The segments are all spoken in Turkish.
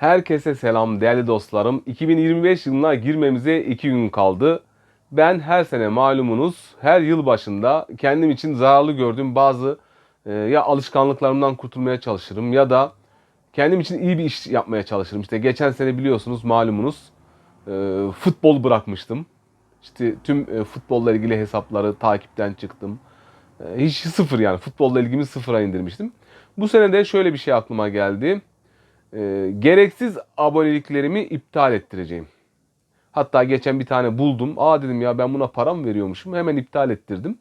Herkese selam değerli dostlarım. 2025 yılına girmemize 2 gün kaldı. Ben her sene malumunuz her yıl başında kendim için zararlı gördüğüm bazı e, ya alışkanlıklarımdan kurtulmaya çalışırım ya da kendim için iyi bir iş yapmaya çalışırım. İşte geçen sene biliyorsunuz malumunuz e, futbol bırakmıştım. İşte tüm e, futbolla ilgili hesapları takipten çıktım. E, hiç sıfır yani futbolla ilgimi sıfıra indirmiştim. Bu sene de şöyle bir şey aklıma geldi. E, gereksiz aboneliklerimi iptal ettireceğim. Hatta geçen bir tane buldum. Aa dedim ya ben buna para mı veriyormuşum? Hemen iptal ettirdim.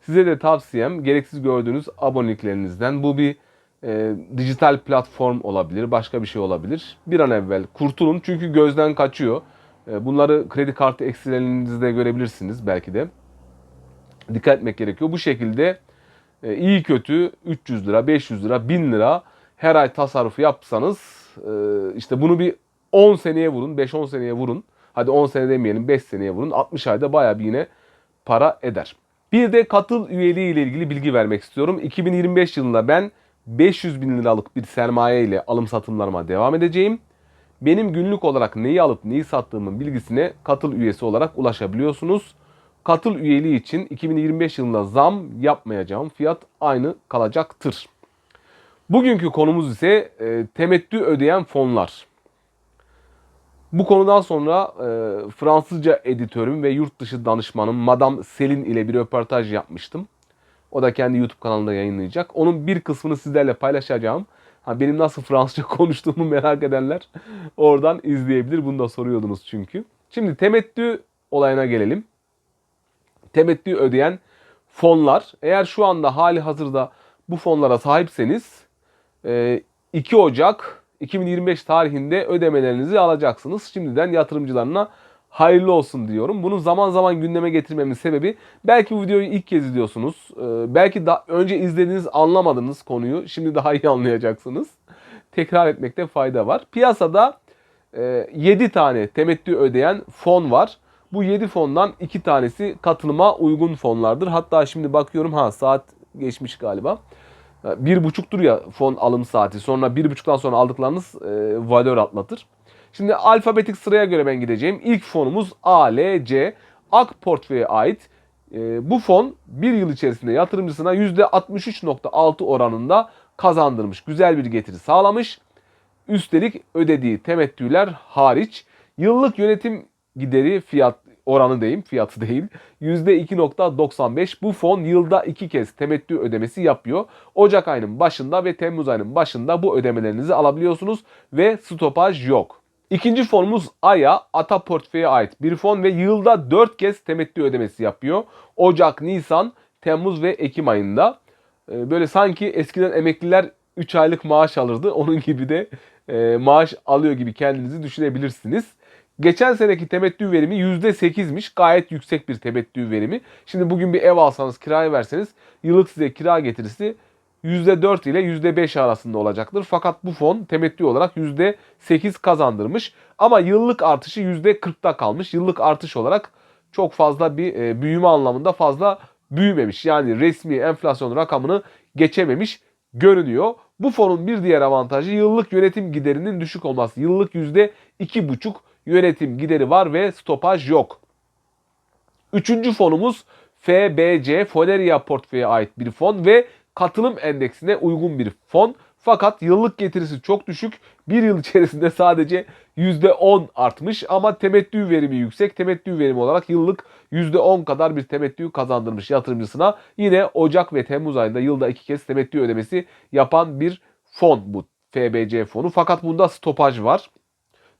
Size de tavsiyem gereksiz gördüğünüz aboneliklerinizden bu bir e, dijital platform olabilir, başka bir şey olabilir. Bir an evvel kurtulun çünkü gözden kaçıyor. E, bunları kredi kartı eksilerinizde görebilirsiniz belki de. Dikkat etmek gerekiyor. Bu şekilde e, iyi kötü 300 lira, 500 lira, 1000 lira her ay tasarrufu yapsanız e, işte bunu bir 10 seneye vurun, 5-10 seneye vurun. Hadi 10 sene demeyelim 5 seneye vurun. 60 ayda bayağı bir yine para eder. Bir de katıl üyeliği ile ilgili bilgi vermek istiyorum. 2025 yılında ben 500 bin liralık bir sermaye ile alım satımlarıma devam edeceğim. Benim günlük olarak neyi alıp neyi sattığımın bilgisine katıl üyesi olarak ulaşabiliyorsunuz. Katıl üyeliği için 2025 yılında zam yapmayacağım. Fiyat aynı kalacaktır. Bugünkü konumuz ise e, temettü ödeyen fonlar. Bu konudan sonra e, Fransızca editörüm ve yurt dışı danışmanım Madame Selin ile bir röportaj yapmıştım. O da kendi YouTube kanalında yayınlayacak. Onun bir kısmını sizlerle paylaşacağım. Ha, benim nasıl Fransızca konuştuğumu merak edenler oradan izleyebilir. Bunu da soruyordunuz çünkü. Şimdi temettü olayına gelelim. Temettü ödeyen fonlar. Eğer şu anda hali hazırda bu fonlara sahipseniz 2 Ocak 2025 tarihinde ödemelerinizi alacaksınız. Şimdiden yatırımcılarına hayırlı olsun diyorum. Bunu zaman zaman gündeme getirmemin sebebi belki bu videoyu ilk kez izliyorsunuz. Ee, belki daha önce izlediğiniz anlamadınız konuyu. Şimdi daha iyi anlayacaksınız. Tekrar etmekte fayda var. Piyasada e, 7 tane temettü ödeyen fon var. Bu 7 fondan 2 tanesi katılıma uygun fonlardır. Hatta şimdi bakıyorum ha saat geçmiş galiba. Bir buçuktur ya fon alım saati. Sonra bir buçuktan sonra aldıklarınız e, valör atlatır. Şimdi alfabetik sıraya göre ben gideceğim. İlk fonumuz ALC. AK portföye ait. E, bu fon bir yıl içerisinde yatırımcısına %63.6 oranında kazandırmış. Güzel bir getiri sağlamış. Üstelik ödediği temettüler hariç yıllık yönetim gideri fiyat oranı diyeyim fiyatı değil. %2.95 bu fon yılda iki kez temettü ödemesi yapıyor. Ocak ayının başında ve Temmuz ayının başında bu ödemelerinizi alabiliyorsunuz ve stopaj yok. İkinci fonumuz AYA, Ata Portföy'e ait bir fon ve yılda 4 kez temettü ödemesi yapıyor. Ocak, Nisan, Temmuz ve Ekim ayında. Ee, böyle sanki eskiden emekliler 3 aylık maaş alırdı. Onun gibi de e, maaş alıyor gibi kendinizi düşünebilirsiniz. Geçen seneki temettü verimi %8'miş. Gayet yüksek bir temettü verimi. Şimdi bugün bir ev alsanız kiraya verseniz yıllık size kira getirisi %4 ile %5 arasında olacaktır. Fakat bu fon temettü olarak %8 kazandırmış. Ama yıllık artışı %40'da kalmış. Yıllık artış olarak çok fazla bir e, büyüme anlamında fazla büyümemiş. Yani resmi enflasyon rakamını geçememiş görünüyor. Bu fonun bir diğer avantajı yıllık yönetim giderinin düşük olması. Yıllık %2,5 yönetim gideri var ve stopaj yok. Üçüncü fonumuz FBC, Foleria portföye ait bir fon ve katılım endeksine uygun bir fon. Fakat yıllık getirisi çok düşük. Bir yıl içerisinde sadece %10 artmış ama temettü verimi yüksek. Temettü verimi olarak yıllık %10 kadar bir temettü kazandırmış yatırımcısına. Yine Ocak ve Temmuz ayında yılda iki kez temettü ödemesi yapan bir fon bu FBC fonu. Fakat bunda stopaj var.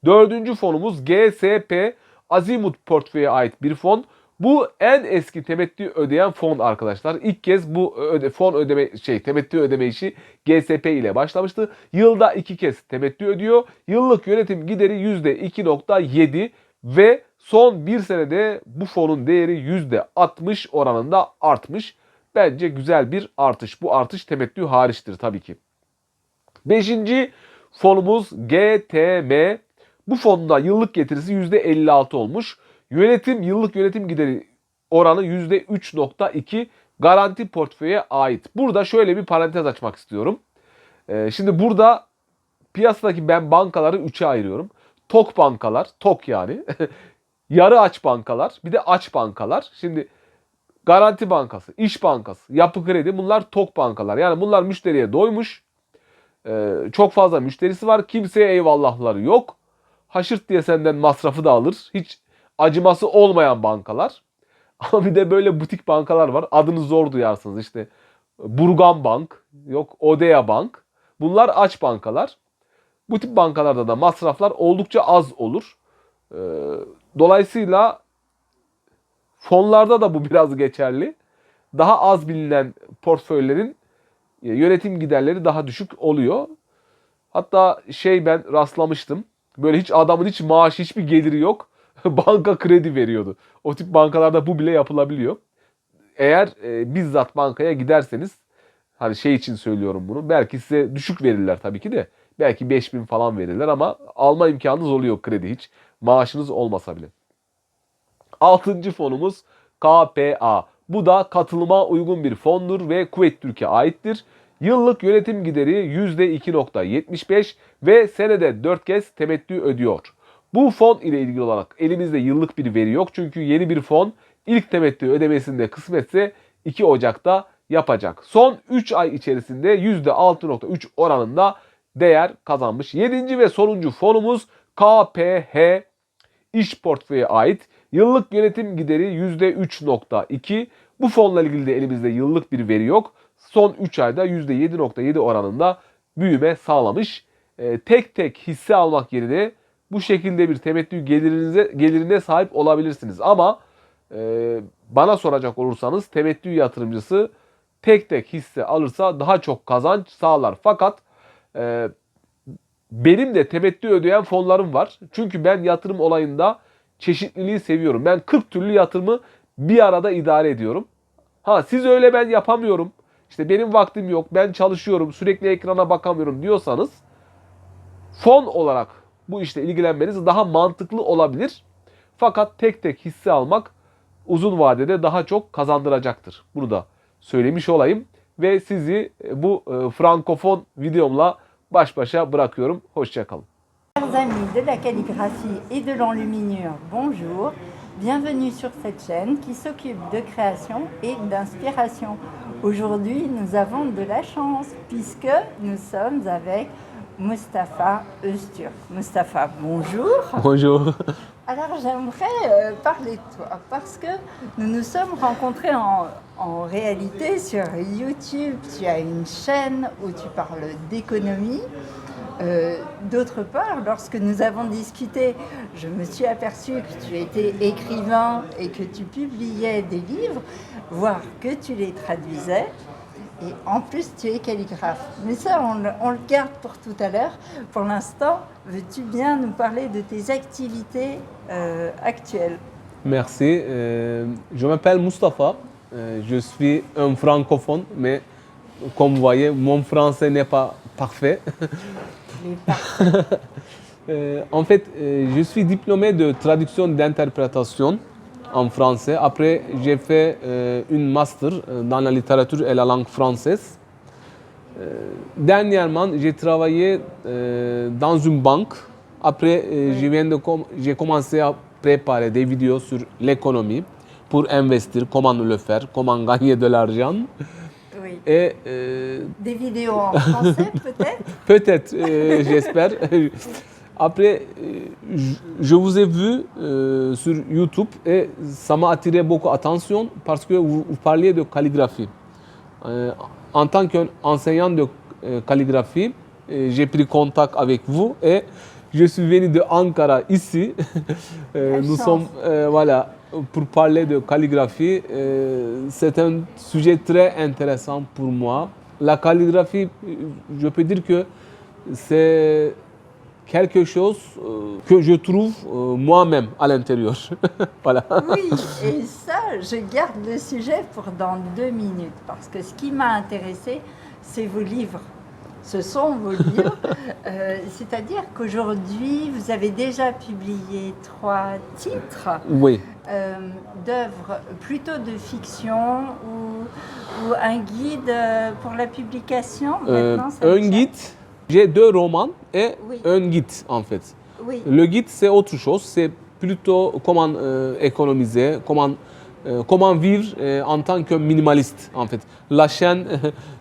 Dördüncü fonumuz GSP Azimut portföye ait bir fon. Bu en eski temettü ödeyen fon arkadaşlar. İlk kez bu öde, fon ödeme şey temettü ödeme işi GSP ile başlamıştı. Yılda iki kez temettü ödüyor. Yıllık yönetim gideri %2.7 ve son bir senede bu fonun değeri %60 oranında artmış. Bence güzel bir artış. Bu artış temettü hariçtir tabii ki. Beşinci fonumuz GTM bu fonda yıllık getirisi %56 olmuş. Yönetim yıllık yönetim gideri oranı %3.2 garanti portföye ait. Burada şöyle bir parantez açmak istiyorum. Ee, şimdi burada piyasadaki ben bankaları üçe ayırıyorum. Tok bankalar, tok yani. Yarı aç bankalar, bir de aç bankalar. Şimdi Garanti Bankası, İş Bankası, Yapı Kredi bunlar tok bankalar. Yani bunlar müşteriye doymuş. Ee, çok fazla müşterisi var. Kimseye eyvallahları yok. Haşırt diye senden masrafı da alır. Hiç acıması olmayan bankalar. Ama bir de böyle butik bankalar var. Adını zor duyarsınız. İşte Burgan Bank, yok Odea Bank. Bunlar aç bankalar. Bu tip bankalarda da masraflar oldukça az olur. Ee, dolayısıyla fonlarda da bu biraz geçerli. Daha az bilinen portföylerin e, yönetim giderleri daha düşük oluyor. Hatta şey ben rastlamıştım. Böyle hiç adamın hiç maaş hiçbir geliri yok. Banka kredi veriyordu. O tip bankalarda bu bile yapılabiliyor. Eğer e, bizzat bankaya giderseniz hani şey için söylüyorum bunu. Belki size düşük verirler tabii ki de. Belki 5000 falan verirler ama alma imkanınız oluyor kredi hiç. Maaşınız olmasa bile. Altıncı fonumuz KPA. Bu da katılıma uygun bir fondur ve Kuveyt Türkiye aittir. Yıllık yönetim gideri %2.75 ve senede 4 kez temettü ödüyor. Bu fon ile ilgili olarak elimizde yıllık bir veri yok. Çünkü yeni bir fon ilk temettü ödemesinde kısmetse 2 Ocak'ta yapacak. Son 3 ay içerisinde %6.3 oranında değer kazanmış. 7. ve sonuncu fonumuz KPH iş portföyü ait. Yıllık yönetim gideri %3.2. Bu fonla ilgili de elimizde yıllık bir veri yok. Son 3 ayda %7.7 oranında büyüme sağlamış. E, tek tek hisse almak yerine bu şekilde bir temettü gelirinize, gelirine sahip olabilirsiniz. Ama e, bana soracak olursanız temettü yatırımcısı tek tek hisse alırsa daha çok kazanç sağlar. Fakat e, benim de temettü ödeyen fonlarım var. Çünkü ben yatırım olayında çeşitliliği seviyorum. Ben 40 türlü yatırımı bir arada idare ediyorum. Ha siz öyle ben yapamıyorum. İşte benim vaktim yok. Ben çalışıyorum. Sürekli ekrana bakamıyorum diyorsanız fon olarak bu işle ilgilenmeniz daha mantıklı olabilir. Fakat tek tek hisse almak uzun vadede daha çok kazandıracaktır. Bunu da söylemiş olayım ve sizi bu e, frankofon videomla baş başa bırakıyorum. Hoşçakalın. Amis de la calligraphie et de l'enluminure, bonjour. Bienvenue sur cette chaîne qui s'occupe de création et d'inspiration. Aujourd'hui, nous avons de la chance puisque nous sommes avec Mustapha Öztürk. Mustapha, bonjour. Bonjour. Alors j'aimerais euh, parler de toi parce que nous nous sommes rencontrés en, réalité sur YouTube. Tu as une chaîne où tu parles d'économie. Euh, D'autre part, lorsque nous avons discuté, je me suis aperçue que tu étais écrivain et que tu publiais des livres, voire que tu les traduisais. Et en plus, tu es calligraphe. Mais ça, on le, on le garde pour tout à l'heure. Pour l'instant, veux-tu bien nous parler de tes activités euh, actuelles? Merci. Euh, je m'appelle Mustafa. Euh, je suis un francophone, mais comme vous voyez, mon français n'est pas parfait. Les par- Euh, en fait, je suis diplômé de traduction d'interprétation en français. Après, j'ai fait euh, une master euh, dans la littérature et la langue française. Euh, dernièrement, j'ai travaillé euh, dans une banque. Après, euh, je viens de com- j'ai commencé à préparer des vidéos sur l'économie pour investir, comment le faire, comment gagner de l'argent. Oui. Et euh, Des vidéos en français, peut-être Peut-être, euh, j'espère. Après, euh, je- vous ai vu euh, sur YouTube et ça m'a attiré beaucoup attention parce que vous, vous parliez de calligraphie. Euh, en tant qu'enseignant de euh, calligraphie, j'ai pris contact avec vous et je suis venu de Ankara ici. Nous chance. sommes voilà pour parler de calligraphie. C'est un sujet très intéressant pour moi. La calligraphie, je peux dire que c'est quelque chose euh, que je trouve euh, moi-même à l'intérieur. voilà. Oui, et ça, je garde le sujet pour dans deux minutes, parce que ce qui m'a intéressé, c'est vos livres. Ce sont vos livres, Euh, c'est-à-dire qu'aujourd'hui, vous avez déjà publié trois titres Oui. d'œuvres plutôt de fiction ou, ou un guide pour la publication. Maintenant, ça un guide J'ai deux romans et Oui. un guide en fait. Oui, Le guide, c'est autre chose. C'est plutôt comment euh, économiser, comment, euh, comment vivre euh, en tant que minimaliste, en fait. La chaîne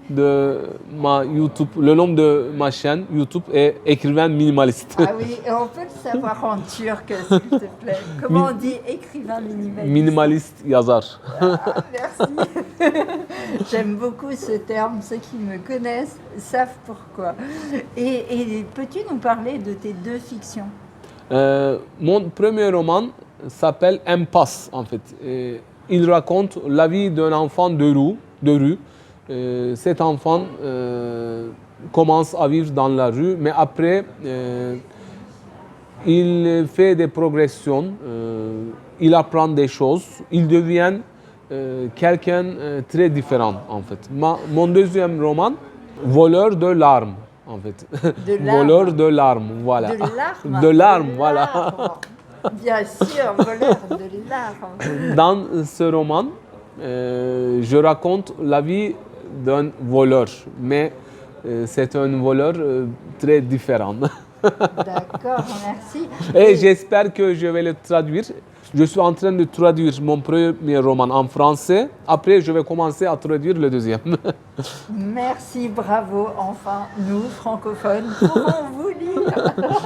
de ma YouTube, le nom de ma chaîne YouTube est écrivain minimaliste. ah oui, et on peut le savoir en turc, s'il te plaît. Comment on dit écrivain minimaliste? Minimaliste yazar. Ah, Merci. J'aime beaucoup ce terme. Ceux qui me connaissent savent pourquoi. Et, et peux-tu nous parler de tes deux fictions? Euh, mon premier roman s'appelle Impasse, en fait. Et il raconte la vie d'un enfant de rue. De rue. Euh, cet enfant euh, commence à vivre dans la rue, mais après, euh, il fait des progressions, euh, il apprend des choses, il devient quelqu'un très différent, en fait. Ma- mon deuxième roman, Voleur de larmes, en fait. De larmes. Voleur de larmes, voilà. De larmes De larmes, voilà. larmes. Bien sûr, voleur de larmes. Dans ce roman, euh, je raconte la vie d'un voleur, mais euh, c'est un voleur euh, très différent. D'accord, merci. Et j'espère que je vais le traduire. Je suis en train de traduire mon premier roman en français. Après, je vais commencer à traduire le deuxième. Merci, bravo. Enfin, nous, francophones, pouvons vous lire.